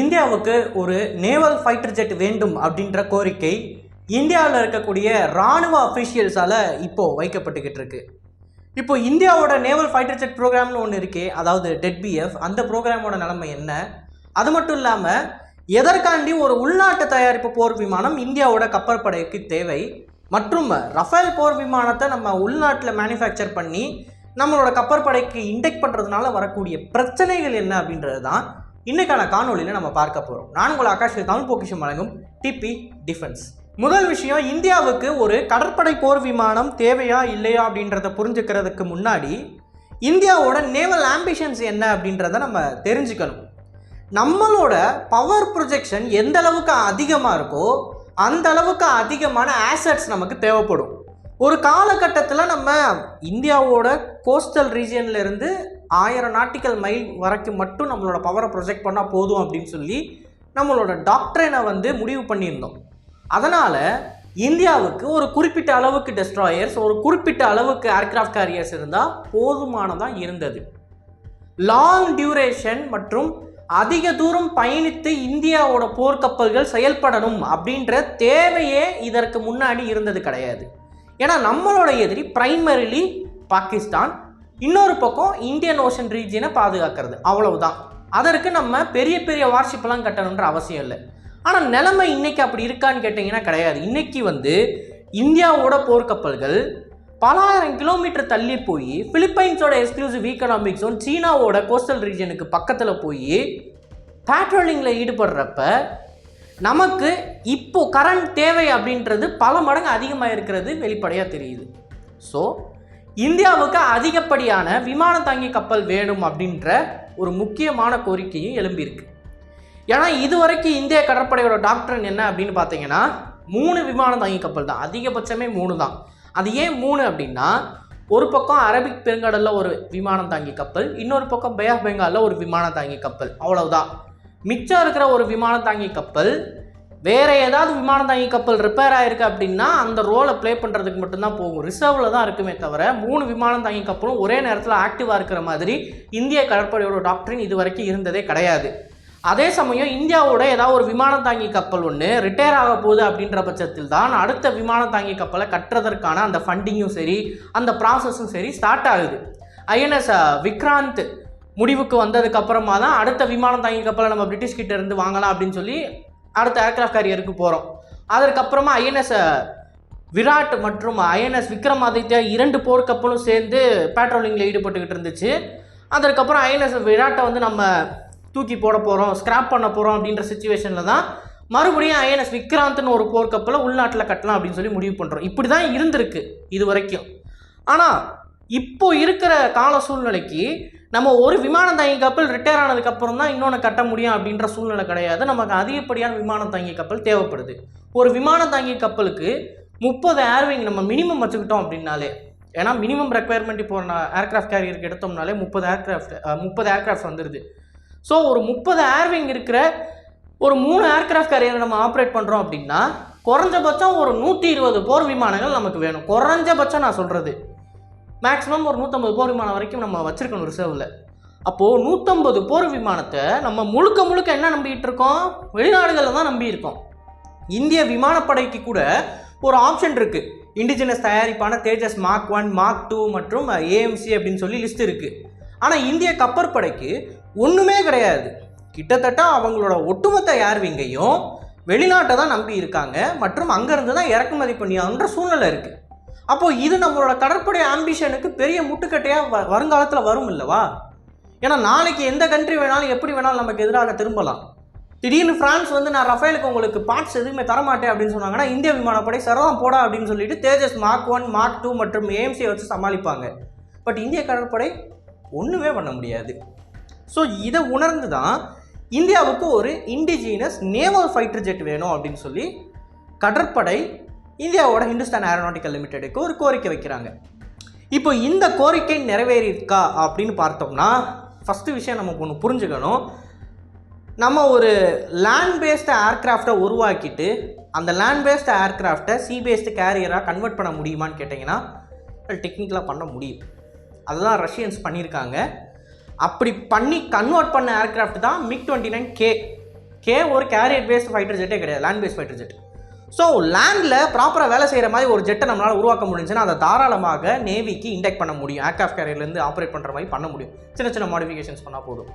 இந்தியாவுக்கு ஒரு naval fighter jet வேண்டும் அப்படின்ற கோரிக்கை இந்தியாவில் இருக்கக்கூடிய இராணுவ அஃபிஷியல்ஸால் இப்போது வைக்கப்பட்டுக்கிட்டு இருக்கு. இப்போ இந்தியாவோட நேவல் ஃபைட்டர் ஜெட் ப்ரோக்ராம்னு ஒன்று இருக்கே அதாவது டெட்பிஎஃப் அந்த ப்ரோக்ராமோட நிலைமை என்ன? அது மட்டும் இல்லாமல் எதற்காண்டி ஒரு உள்நாட்டு தயாரிப்பு போர் விமானம் இந்தியாவோட கப்பற்படைக்கு தேவை? மற்றும் ரஃபேல் போர் விமானத்தை நம்ம உள்நாட்டில் மேனுஃபேக்சர் பண்ணி நம்மளோட கப்பற்படைக்கு இண்டெக்ட் பண்ணுறதுனால வரக்கூடிய பிரச்சனைகள் என்ன அப்படின்றது தான் இன்னைக்கான காணொலியில் நம்ம பார்க்க போகிறோம் நான் உங்கள் ஆகாஷ் தமிழ் பொக்கிஷம் வழங்கும் டிபி டிஃபென்ஸ். முதல் விஷயம் இந்தியாவுக்கு ஒரு கடற்படை போர் விமானம் தேவையா இல்லையா அப்படின்றத புரிஞ்சுக்கிறதுக்கு முன்னாடி இந்தியாவோட நேவல் ஆம்பிஷன்ஸ் என்ன அப்படின்றத நம்ம தெரிஞ்சுக்கணும். நம்மளோட பவர் ப்ரொஜெக்ஷன் எந்த அளவுக்கு அதிகமாக இருக்கோ அந்த அளவுக்கு அதிகமான ஆசட்ஸ் நமக்கு தேவைப்படும். ஒரு காலகட்டத்தில் நம்ம இந்தியாவோட கோஸ்டல் ரீஜியன்லேருந்து ஆயிரம் நாட்டிக்கல் மைல் வரைக்கும் மட்டும் நம்மளோட பவரை ப்ரொஜெக்ட் பண்ணால் போதும் அப்படின்னு சொல்லி நம்மளோட டாக்டரினை வந்து முடிவு பண்ணியிருந்தோம். அதனால் இந்தியாவுக்கு ஒரு குறிப்பிட்ட அளவுக்கு டெஸ்ட்ராயர்ஸ் ஒரு குறிப்பிட்ட அளவுக்கு ஏர்கிராஃப்ட் கேரியர்ஸ் இருந்தால் போதுமானதாக இருந்தது. லாங் டியூரேஷன் மற்றும் அதிக தூரம் பயணித்து இந்தியாவோட போர்க்கப்பல்கள் செயல்படணும் அப்படின்ற தேவையே இதற்கு முன்னாடி இருந்தது கிடையாது. ஏன்னா நம்மளோட எதிரி பிரைமரிலி பாகிஸ்தான் இன்னொரு பக்கம் இந்தியன் ஓஷன் ரீஜியனை பாதுகாக்கிறது. அவ்வளவுதான். அதற்கு நம்ம பெரிய பெரிய வார்ஷிப்லாம் கட்டணுன்ற அவசியம் இல்லை. ஆனால் நிலைமை இன்னைக்கு அப்படி இருக்கான்னு கேட்டிங்கன்னா கிடையாது. இன்னைக்கு வந்து இந்தியாவோட போர்க்கப்பல்கள் பலாயிரம் கிலோமீட்டர் தள்ளி போய் பிலிப்பைன்ஸோட எக்ஸ்க்ளூசிவ் ஈக்கனாமிக் ஜோன் சீனாவோட கோஸ்டல் ரீஜனுக்கு பக்கத்தில் போய் பேட்ரோலிங்கில் ஈடுபடுறப்ப நமக்கு இப்போ கரண்ட் தேவை அப்படின்றது பல மடங்கு அதிகமாக இருக்கிறது வெளிப்படையாக தெரியுது. ஸோ இந்தியாவுக்கு அதிகப்படியான விமான தாங்கி கப்பல் வேணும் அப்படின்ற ஒரு முக்கியமான கோரிக்கையும் எழும்பியிருக்கு. ஏன்னா இதுவரைக்கும் இந்திய கடற்படையோட டாக்டர் என்ன அப்படின்னு பார்த்தீங்கன்னா மூணு விமான தாங்கி கப்பல் தான். அதிகபட்சமே மூணு தான். அது ஏன் மூணு அப்படின்னா ஒரு பக்கம் அரபிக் பெருங்கடலில் ஒரு விமானம் தாங்கி கப்பல் இன்னொரு பக்கம் பே ஆஃப் பெங்காலில் ஒரு விமானம் தாங்கி கப்பல். அவ்வளவுதான். மிச்சம் இருக்கிற ஒரு விமானம் தாங்கி கப்பல் வேறு ஏதாவது விமானம் தாங்கி கப்பல் ரிப்பேர் ஆயிருக்கு அப்படின்னா அந்த ரோலை ப்ளே பண்ணுறதுக்கு மட்டும்தான் போகும். ரிசர்வில் தான் இருக்குமே தவிர மூணு விமானம் தாங்கி கப்பலும் ஒரே நேரத்தில் ஆக்டிவாக இருக்கிற மாதிரி இந்திய கடற்படையோட டாக்டரின் இது வரைக்கும் இருந்ததே கிடையாது. அதே சமயம் இந்தியாவோட ஏதாவது ஒரு விமானம் தாங்கி கப்பல் ஒன்று ரிட்டையர் ஆக போகுது அப்படின்ற பட்சத்தில் தான் அடுத்த விமானம் தாங்கி கப்பலை கட்டுறதற்கான அந்த ஃபண்டிங்கும் சரி அந்த ப்ராசஸும் சரி ஸ்டார்ட் ஆகுது. ஐஎன்எஸ் விக்ராந்த் முடிவுக்கு வந்ததுக்கப்புறமா தான் அடுத்த விமானம் தாங்கி கப்பலை நம்ம பிரிட்டிஷ் கிட்ட இருந்து வாங்கலாம் அப்படின்னு சொல்லி அடுத்த ஏர்கிராஃப்ட் கேரியருக்கு போகிறோம் அதற்கப்புறமா ஐஎன்எஸ் விராட் மற்றும் ஐஎன்எஸ் விக்ரமாதித்யா இரண்டு போர்க்கப்பலும் சேர்ந்து பேட்ரோலிங்கில் ஈடுபட்டுக்கிட்டு இருந்துச்சு. அதற்கப்புறம் ஐஎன்எஸ் விராட்டை வந்து நம்ம தூக்கி போட போகிறோம் ஸ்கிராப் பண்ண போகிறோம் அப்படின்ற சுச்சுவேஷனில் தான் மறுபடியும் ஐஎன்எஸ் விக்ராந்த்னு ஒரு போர்க்கப்பலை உள்நாட்டில் கட்டலாம் அப்படின்னு சொல்லி முடிவு பண்ணுறோம் இப்படி தான் இருந்திருக்கு இது வரைக்கும். ஆனால் இப்போ இருக்கிற கால சூழ்நிலைக்கு நம்ம ஒரு விமானம் தாங்கி கப்பல் ரிட்டையர் ஆனதுக்கப்புறம் தான் இன்னொன்று கட்ட முடியும் அப்படின்ற சூழ்நிலை கிடையாது. நமக்கு அதிகப்படியான விமானம் தாங்கி கப்பல் தேவைப்படுது. ஒரு விமானம் தாங்கி கப்பலுக்கு முப்பது ஏர்விங் நம்ம மினிமம் வச்சுக்கிட்டோம் அப்படின்னாலே ஏன்னா மினிமம் ரெக்குயர்மெண்ட் இப்போ நான் ஏர்கிராஃப்ட் கேரியருக்கு எடுத்தோம்னாலே முப்பது ஏர்கிராஃப்ட் முப்பது ஏர்கிராஃப்ட் வந்துடுது ஸோ ஒரு முப்பது ஏர்விங் இருக்கிற ஒரு மூணு ஏர்கிராஃப்ட் கேரியர் நம்ம ஆப்ரேட் பண்ணுறோம் அப்படின்னா குறைஞ்சபட்சம் ஒரு நூற்றி இருபது போர் விமானங்கள் நமக்கு வேணும். குறைஞ்சபட்சம் நான் சொல்கிறது மேக்ஸிமம் ஒரு நூற்றம்பது போர் விமானம் வரைக்கும் நம்ம வச்சுருக்கணும் ரிசர்வில் அப்போது நூற்றம்பது போர் விமானத்தை நம்ம முழுக்க முழுக்க என்ன நம்பிக்கிட்டு இருக்கோம்? வெளிநாடுகளில் தான் நம்பி இருக்கோம் இந்திய விமானப்படைக்கு கூட ஒரு ஆப்ஷன் இருக்குது indigenous தயாரிப்பான Tejas mark one mark two மற்றும் ஏஎம்சி அப்படின்னு சொல்லி லிஸ்ட் இருக்குது ஆனால் இந்திய கப்பற்படைக்கு ஒன்றுமே கிடையாது. கிட்டத்தட்ட அவங்களோட ஒட்டுமொத்த ஏர்விங்கையும் வெளிநாட்டை தான் நம்பி இருக்காங்க மற்றும் அங்கேருந்து தான் இறக்குமதி பண்ணியாகுன்ற சூழ்நிலை இருக்குது அப்போது இது நம்மளோட கடற்படை ஆம்பிஷனுக்கு பெரிய முட்டுக்கட்டையாக வ வருங்காலத்தில் வரும் இல்லவா? ஏன்னா நாளைக்கு எந்த கண்ட்ரி வேணாலும் எப்படி வேணாலும் நமக்கு எதிராக திரும்பலாம். திடீர்னு ஃப்ரான்ஸ் வந்து நான் ரஃபேலுக்கு உங்களுக்கு பார்ட்ஸ் எதுவுமே தரமாட்டேன் அப்படின்னு சொன்னாங்கன்னா இந்திய விமானப்படை சரதம் போடா அப்படின்னு சொல்லிட்டு Tejas mark one mark two மற்றும் ஏஎம்சியை வச்சு சமாளிப்பாங்க. பட் இந்திய கடற்படை ஒன்றுமே பண்ண முடியாது. ஸோ இதை உணர்ந்து தான் இந்தியாவுக்கு ஒரு இண்டிஜினஸ் நேவல் ஃபைட்டர் ஜெட் வேணும் அப்படின்னு சொல்லி கடற்படை இந்தியாவோட ஹிந்துஸ்தான் ஏரோநாட்டிக்கல் லிமிடெடுக்கு ஒரு கோரிக்கை வைக்கிறாங்க. இப்போ இந்த கோரிக்கை நிறைவேறியிருக்கா அப்படின்னு பார்த்தோம்னா ஃபஸ்ட்டு விஷயம் நமக்கு ஒன்று புரிஞ்சுக்கணும். நம்ம ஒரு லேண்ட் பேஸ்டு ஏர்க்ராஃப்டை உருவாக்கிட்டு அந்த லேண்ட் பேஸ்டு ஏர்க்ராஃப்டை சி பேஸ்டு கேரியராக கன்வெர்ட் பண்ண முடியுமான்னு கேட்டிங்கன்னா டெக்னிக்கலாக பண்ண முடியும். அதுதான் ரஷ்யன்ஸ் பண்ணியிருக்காங்க. அப்படி பண்ணி கன்வெர்ட் பண்ண ஏர்க்ராஃப்ட் தான் MiG twenty nine K K ஒரு கேரியர் பேஸ்டு ஃபைட்டர் ஜெட்டே கிடையாது land based fighter jet so லேண்டில் ப்ராப்பராக வேலை செய்கிற மாதிரி ஒரு ஜெட்டை நம்மளால் உருவாக்க முடிஞ்சுன்னா அதை தாராளமாக நேவிக்கு இண்டெக்ட் பண்ண முடியும். ஏர்க்ராஃப்ட் கேரியர்லேருந்து ஆப்ரேட் பண்ணுற மாதிரி பண்ண முடியும். சின்ன சின்ன மாடிஃபிகேஷன்ஸ் பண்ணால் போதும்.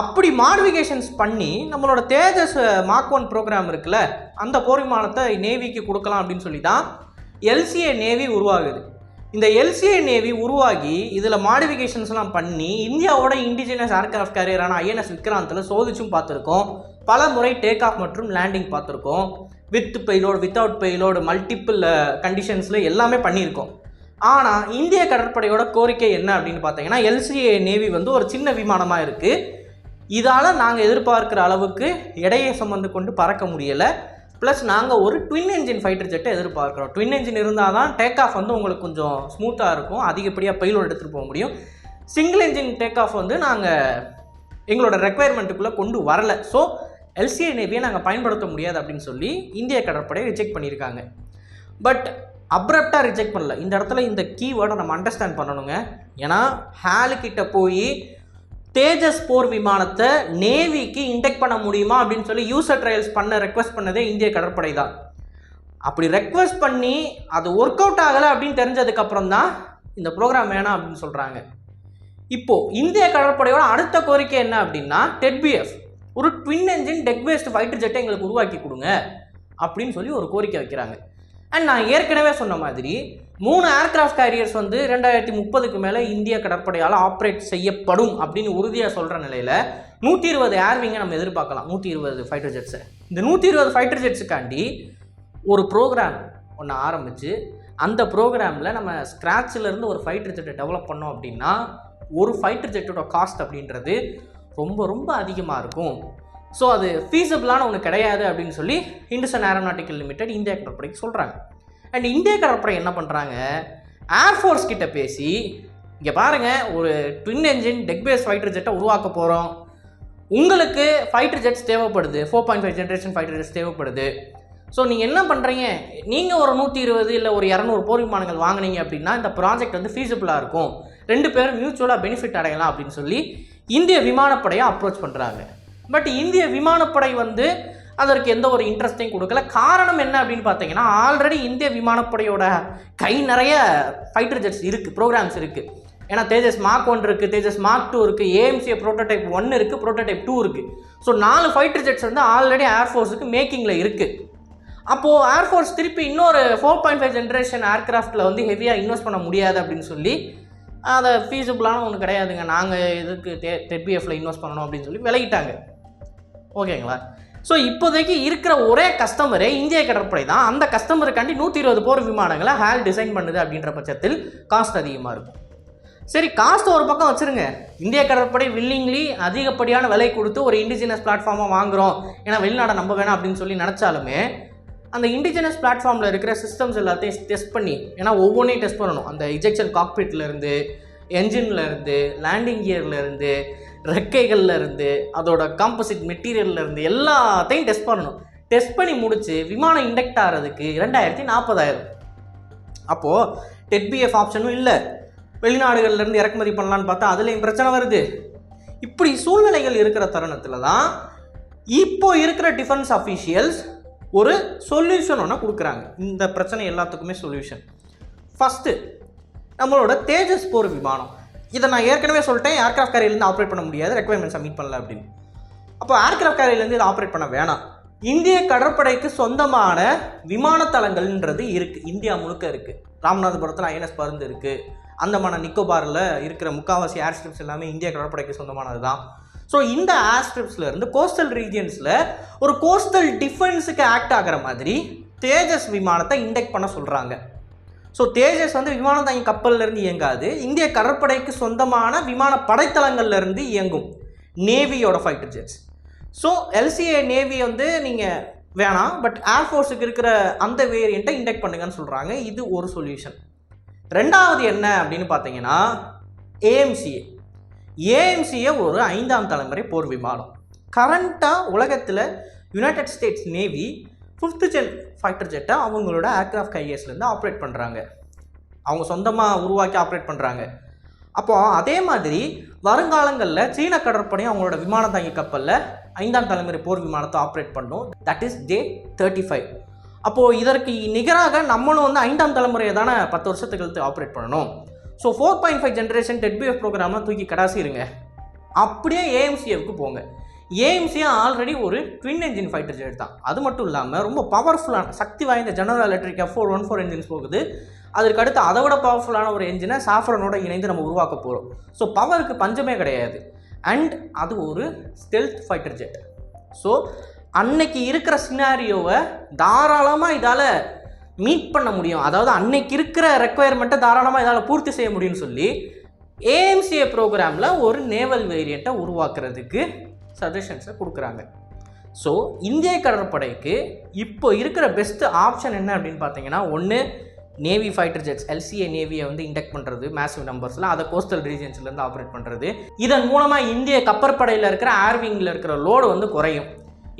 அப்படி மாடிஃபிகேஷன்ஸ் பண்ணி நம்மளோட தேஜஸ் மார்க் ஒன் ப்ரோக்ராம் இருக்குல்ல அந்த போர் விமானத்தை நேவிக்கு கொடுக்கலாம் அப்படின்னு சொல்லி தான் எல்சிஏ நேவி உருவாகுது. இந்த எல்சிஏ நேவி உருவாகி இதில் மாடிஃபிகேஷன்ஸ்லாம் பண்ணி இந்தியாவோட இண்டிஜினஸ் ஏர்கிராஃப்ட் கேரியரான ஐஎன்எஸ் விக்ராந்தில் சோதிச்சும் பார்த்துருக்கோம். பல முறை டேக் ஆஃப் மற்றும் லேண்டிங் பார்த்துருக்கோம். வித் பெயிலோடு வித்தவுட் பெயிலோடு மல்டிப்புள் கண்டிஷன்ஸில் எல்லாமே பண்ணியிருக்கோம். ஆனால் இந்திய கடற்படையோட கோரிக்கை என்ன அப்படின்னு பார்த்தீங்கன்னா எல்சிஏ நேவி வந்து ஒரு சின்ன விமானமாக இருக்குது இதால் நாங்கள் எதிர்பார்க்குற அளவுக்கு எடையை சுமந்து கொண்டு பறக்க முடியலை. ப்ளஸ் நாங்கள் ஒரு ட்வின் என்ஜின் ஃபைட்டர் ஜெட்டை எதிர்பார்க்குறோம். ட்வின் என்ஜின் இருந்தால் தான் டேக் ஆஃப் வந்து உங்களுக்கு கொஞ்சம் ஸ்மூத்தாக இருக்கும். அதிகப்படியாக பயிலோடு எடுத்துகிட்டு போக முடியும். சிங்கிள் என்ஜின் டேக் ஆஃப் வந்து நாங்கள் எங்களோட ரெக்குவயர்மெண்ட்டுக்குள்ளே கொண்டு வரல. ஸோ எல்சிஏ நேவியை நாங்கள் பயன்படுத்த முடியாது அப்படின்னு சொல்லி இந்திய கடற்படையை ரிஜெக்ட் பண்ணியிருக்காங்க. பட் அப்ரப்டாக ரிஜெக்ட் பண்ணல. இந்த இடத்துல இந்த கீவேர்டை நம்ம அண்டர்ஸ்டாண்ட் பண்ணணுங்க. ஏன்னா ஹேலுக்கிட்ட போய் தேஜஸ் போர் விமானத்தை நேவிக்கு இன்டெக்ட் பண்ண முடியுமா அப்படின்னு சொல்லி யூசர் ட்ரையல்ஸ் பண்ண ரெக்வஸ்ட் பண்ணதே இந்திய கடற்படை தான். அப்படி ரெக்வஸ்ட் பண்ணி அது ஒர்க் அவுட் ஆகலை அப்படின்னு தெரிஞ்சதுக்கப்புறம் தான் இந்த ப்ரோக்ராம் வேணாம் அப்படின்னு சொல்கிறாங்க இப்போது இந்திய கடற்படையோட அடுத்த கோரிக்கை என்ன அப்படின்னா டெட்பிஎஃப் ஒரு twin engine deck based fighter ஜெட்டை எங்களுக்கு உருவாக்கி கொடுங்க அப்படின்னு சொல்லி ஒரு கோரிக்கை வைக்கிறாங்க. அண்ட் நான் ஏற்கனவே சொன்ன மாதிரி மூணு ஏர்கிராஃப்ட் கேரியர்ஸ் வந்து ரெண்டாயிரத்தி முப்பதுக்கு மேலே இந்திய கடற்படையால் ஆப்ரேட் செய்யப்படும் அப்படின்னு உறுதியாக சொல்கிற நிலையில் நூற்றி இருபது ஏர்விங்கை நம்ம எதிர்பார்க்கலாம் நூற்றி இருபது ஃபைட்டர் ஜெட்ஸை இந்த நூற்றி இருபது ஃபைட்டர் ஜெட்ஸுக்காண்டி ஒரு ப்ரோக்ராம் ஒன்று ஆரம்பித்து அந்த ப்ரோக்ராமில் நம்ம ஸ்க்ராட்சிலேருந்து இருந்து ஒரு ஃபைட்டர் ஜெட்டை டெவலப் பண்ணோம் அப்படின்னா ஒரு ஃபைட்டர் ஜெட்டோட காஸ்ட் அப்படின்றது ரொம்ப ரொம்ப அதிகமாக இருக்கும். ஸோ அது ஃபீஸபிளான ஒன்று கிடையாது அப்படின்னு சொல்லி இண்டஸ்டன் ஏரோநாட்டிக்கல் லிமிடெட் இந்தியா கடற்படைக்கு சொல்கிறாங்க அண்ட் இந்திய கடற்படை என்ன பண்ணுறாங்க ஏர்ஃபோர்ஸ் கிட்ட பேசி இங்கே பாருங்கள் ஒரு twin engine deck base fighter ஜெட்டை உருவாக்க போகிறோம் உங்களுக்கு ஃபைட்டர் ஜெட்ஸ் தேவைப்படுது. Four point five generation fighter jets தேவைப்படுது. ஸோ நீங்கள் என்ன பண்ணுறீங்க நீங்கள் ஒரு நூற்றி இருபது இல்லை ஒரு இரநூறு போர் விமானங்கள் வாங்குனீங்க அப்படின்னா இந்த ப்ராஜெக்ட் வந்து ஃபீஸபிளாக இருக்கும். ரெண்டு பேரும் மியூச்சுவலாக பெனிஃபிட் அடையலாம் அப்படின்னு சொல்லி இந்திய விமானப்படையை அப்ரோச் பண்ணுறாங்க பட் இந்திய விமானப்படை வந்து அதற்கு எந்த ஒரு இன்ட்ரெஸ்ட்டையும் கொடுக்கல. காரணம் என்ன அப்படின்னு பார்த்தீங்கன்னா ஆல்ரெடி இந்திய விமானப்படையோட கை நிறைய ஃபைட்டர் ஜெட்ஸ் இருக்குது ப்ரோக்ராம்ஸ் இருக்குது ஏன்னா தேஜஸ் மார்க் ஒன் இருக்குது தேஜஸ் மார்க் டூ இருக்குது ஏஎம்சிஏ ப்ரோட்டோடைப் ஒன் இருக்குது ப்ரோட்டோடைப் டூ இருக்குது ஸோ நாலு ஃபைட்டர் ஜெட்ஸ் வந்து ஆல்ரெடி ஏர்ஃபோர்ஸுக்கு மேக்கிங்கில் இருக்குது அப்போது ஏர்ஃபோர்ஸ் திருப்பி இன்னொரு ஃபோர் பாயிண்ட் ஃபைவ் ஜென்ரேஷன் ஏர்க்ராஃப்டில் வந்து ஹெவியாக இன்வெஸ்ட் பண்ண முடியாது அப்படின்னு சொல்லி அதை ஃபீஸபிளான ஒன்று கிடையாதுங்க. நாங்கள் எதுக்கு டெ டெட்பிஎஃப்ல இன்வெஸ்ட் பண்ணணும் அப்படின்னு சொல்லி விலகிட்டாங்க. ஓகேங்களா? ஸோ இப்போதைக்கு இருக்கிற ஒரே கஸ்டமரே இந்திய கடற்படை தான். அந்த கஸ்டமருக்காண்டி நூற்றி இருபது போர் விமானங்களை ஹேல் டிசைன் பண்ணுது அப்படின்ற பட்சத்தில் காஸ்ட் அதிகமாக இருக்கும். சரி காஸ்ட் ஒரு பக்கம் வச்சுருங்க. இந்திய கடற்படை வில்லிங்லி அதிகப்படியான விலை கொடுத்து ஒரு இண்டிஜினஸ் பிளாட்ஃபார்மாக வாங்குறோம். ஏன்னா வெளிநாடை நம்ப வேணாம் அப்படின்னு சொல்லி நினச்சாலுமே அந்த இண்டிஜினஸ் பிளாட்ஃபார்மில் இருக்கிற சிஸ்டம்ஸ் எல்லாத்தையும் டெஸ்ட் பண்ணி ஏன்னா ஒவ்வொன்றையும் டெஸ்ட் பண்ணணும். அந்த இஜெக்ஷன் காக்பிட்லேருந்து என்ஜின்ல இருந்து லேண்டிங் கியர்லேருந்து இருந்து ரெக்கைகள்ல இருந்து அதோட காம்போசிட் மெட்டீரியல்ல இருந்து எல்லாத்தையும் டெஸ்ட் பண்ணணும். டெஸ்ட் பண்ணி முடித்து விமானம் இண்டக்ட் ஆகிறதுக்கு ரெண்டாயிரத்தி நாற்பதாயிரம். அப்போது டெட்பிஎஃப் ஆப்ஷனும் இல்லை. வெளிநாடுகள்லேருந்து இறக்குமதி பண்ணலான்னு பார்த்தா அதுலேயும் பிரச்சனை வருது. இப்படி சூழ்நிலைகள் இருக்கிற தருணத்தில் தான் இப்போ இருக்கிற டிஃபென்ஸ் அஃபீஷியல்ஸ் ஒரு சொல்யூஷன் ஒன்று கொடுக்குறாங்க. இந்த பிரச்சனை எல்லாத்துக்குமே சொல்யூஷன் ஃபஸ்ட்டு நம்மளோட தேஜஸ் போர் விமானம். இதை நான் ஏற்கனவே சொல்லிட்டேன். ஏர்க்ராஃப்ட் கேரியர்லேருந்து ஆப்ரேட் பண்ண முடியாது. ரெக்குவயர்மெண்ட்ஸை மீட் பண்ணல அப்படின்னு. அப்போ ஏர்க்ராஃப்ட் கேரியர்லேருந்து இதை ஆப்ரேட் பண்ண வேணாம். இந்திய கடற்படைக்கு சொந்தமான விமானத்தளங்கள்ன்றது இருக்குது இந்தியா முழுக்க இருக்குது ராமநாதபுரத்தில் ஐஎன்எஸ் பருந்து இருக்குது அந்தமான நிக்கோபாரில் இருக்கிற முக்காவாசி ஏர் ஸ்ட்ரிப்ஸ் எல்லாமே இந்திய கடற்படைக்கு சொந்தமானது தான் ஸோ இந்த ஏர் இருந்து கோஸ்டல் ரீஜியன்ஸில் ஒரு கோஸ்டல் டிஃபென்ஸுக்கு ஆக்ட் ஆகிற மாதிரி தேஜஸ் விமானத்தை இண்டெக்ட் பண்ண சொல்கிறாங்க ஸோ தேஜஸ் வந்து விமானம் தாங்கி கப்பல்லேருந்து இயங்காது. இந்திய கடற்படைக்கு சொந்தமான விமான படைத்தளங்கள்லேருந்து இயங்கும். நேவியோட fighter jets so LCA navy வந்து நீங்கள் வேணாம் பட் ஏர்ஃபோர்ஸுக்கு இருக்கிற அந்த வேரியண்ட்டை இண்டெக்ட் பண்ணுங்கன்னு சொல்கிறாங்க இது ஒரு சொல்யூஷன் ரெண்டாவது என்ன அப்படின்னு பார்த்தீங்கன்னா ஏஎம்சிஏ ஏஎம்சிஏ ஒரு ஐந்தாம் தலைமுறை போர் விமானம். கரண்ட்டாக உலகத்தில் United States navy fifth gen fighter ஜெட்டை அவங்களோட ஏர்க்ராஃப்ட் கையர்ஸ்லேருந்து ஆப்ரேட் பண்ணுறாங்க அவங்க சொந்தமாக உருவாக்கி ஆப்ரேட் பண்ணுறாங்க அப்போ அதே மாதிரி வருங்காலங்களில் சீன கடற்படையும் அவங்களோட விமான தாங்கி கப்பலில் ஐந்தாம் தலைமுறை போர் விமானத்தை ஆப்ரேட் பண்ணும். That is J thirty five அப்போது இதற்கு நிகராக நம்மளும் வந்து ஐந்தாம் தலைமுறையை தானே பத்து வருஷத்துக்கு ஆப்ரேட் பண்ணணும். So four point five generation TEDBF ப்ரோக்ராம்லாம் தூக்கி கடாசிருங்க அப்படியே ஏஎம்சிஎஃப்க்கு போங்க. ஏஎம்சியா ஆல்ரெடி ஒரு ட்வின் என்ஜின் ஃபைட்டர் ஜெட் தான். அது மட்டும் இல்லாமல் ரொம்ப பவர்ஃபுல்லான சக்தி வாய்ந்த General Electric F four one four engines போகுது. அதற்கு அடுத்து அதை விட பவர்ஃபுல்லான ஒரு என்ஜினை சாஃப்ரனோட இணைந்து நம்ம உருவாக்க போகிறோம் ஸோ பவருக்கு பஞ்சமே கிடையாது. அண்ட் அது ஒரு ஸ்டெல்த் ஃபைட்டர் ஜெட் ஸோ அன்னைக்கு இருக்கிற சினாரியோவை தாராளமாக இதால் மீட் பண்ண முடியும். அதாவது அன்னைக்கு இருக்கிற ரெக்குவயர்மெண்ட்டை தாராளமாக இதால் பூர்த்தி செய்ய முடியும்னு சொல்லி ஏஎம்சிஏ ப்ரோக்ராமில் ஒரு நேவல் வேரியண்ட்டை உருவாக்குறதுக்கு சஜஷன்ஸை கொடுக்குறாங்க. ஸோ இந்திய கடற்படைக்கு இப்போ இருக்கிற பெஸ்ட்டு ஆப்ஷன் என்ன அப்படின்னு பார்த்தீங்கன்னா ஒன்று நேவி ஃபைட்டர் ஜெட்ஸ் எல்சிஏ நேவியை வந்து இண்டக்ட் பண்ணுறது மேசிவ் நம்பர்ஸில் அதை கோஸ்டல் ரீஜன்ஸ்லேருந்து ஆப்ரேட் பண்ணுறது இதன் மூலமாக இந்திய கப்பற்படையில் இருக்கிற ஏர்விங்கில் இருக்கிற லோடு வந்து குறையும்.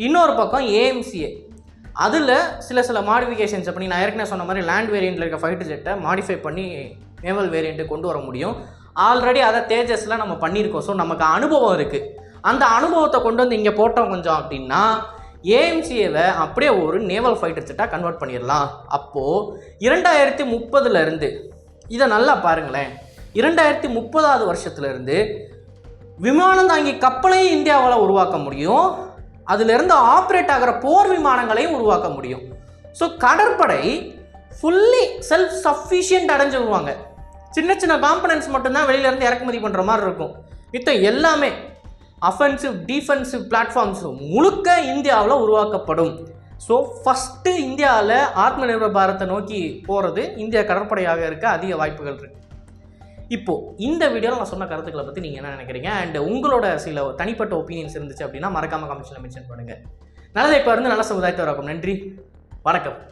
இன்னொரு பக்கம் ஏஎம்சிஏ அதில் சில சில மாடிஃபிகேஷன்ஸ் பண்ணி நான் ஏற்கனவே சொன்ன மாதிரி லேண்ட் வேரியண்ட்டில் இருக்க ஃபைட்டர் ஜெட்டை மாடிஃபை பண்ணி நேவல் வேரியண்ட்டு கொண்டு வர முடியும். ஆல்ரெடி அதை தேஜஸில் நம்ம பண்ணியிருக்கோம். ஸோ நமக்கு அனுபவம் இருக்குது அந்த அனுபவத்தை கொண்டு வந்து இங்கே போட்டோம் கொஞ்சம் அப்படின்னா ஏஎம்சிஏவை அப்படியே ஒரு நேவல் ஃபைட்டர் ஜெட்டாக கன்வெர்ட் பண்ணிடலாம். அப்போது இரண்டாயிரத்தி முப்பதுலேருந்து இதை நல்லா பாருங்களேன். இரண்டாயிரத்தி முப்பதாவது வருஷத்துலேருந்து விமானம் தாங்கி கப்பலையும் இந்தியாவால் உருவாக்க முடியும். அதிலிருந்து ஆப்ரேட் ஆகிற போர் விமானங்களையும் உருவாக்க முடியும். ஸோ கடற்படை ஃபுல்லி செல்ஃப் சஃபிஷியன்ட் அடைஞ்சு வருவாங்க. சின்ன சின்ன காம்பனன்ட்ஸ் மட்டும்தான் வெளியிலேருந்து இறக்குமதி பண்ணுற மாதிரி இருக்கும். மித்த எல்லாமே அஃபென்சிவ் டிஃபென்சிவ் பிளாட்ஃபார்ம்ஸ் முழுக்க இந்தியாவில் உருவாக்கப்படும். ஸோ ஃபஸ்ட்டு இந்தியாவில் ஆத்ம நிர்பர் பாரத்தை நோக்கி போகிறது இந்திய கடற்படையாக இருக்க அதிக வாய்ப்புகள் இருக்குது இப்போது இந்த வீடியோவில் நான் சொன்ன கருத்துக்களை பற்றி நீங்கள் என்ன நினைக்கிறீங்க? அண்ட் உங்களோட சில தனிப்பட்ட ஒப்பீனியன்ஸ் இருந்துச்சு அப்படின்னா மறக்காமல் கமெண்ட்ஸில் மென்ஷன் பண்ணுங்கள் நல்லதை இப்போ இருந்து நல்ல சமுதாயத்தை வரக்கும் நன்றி. வணக்கம்.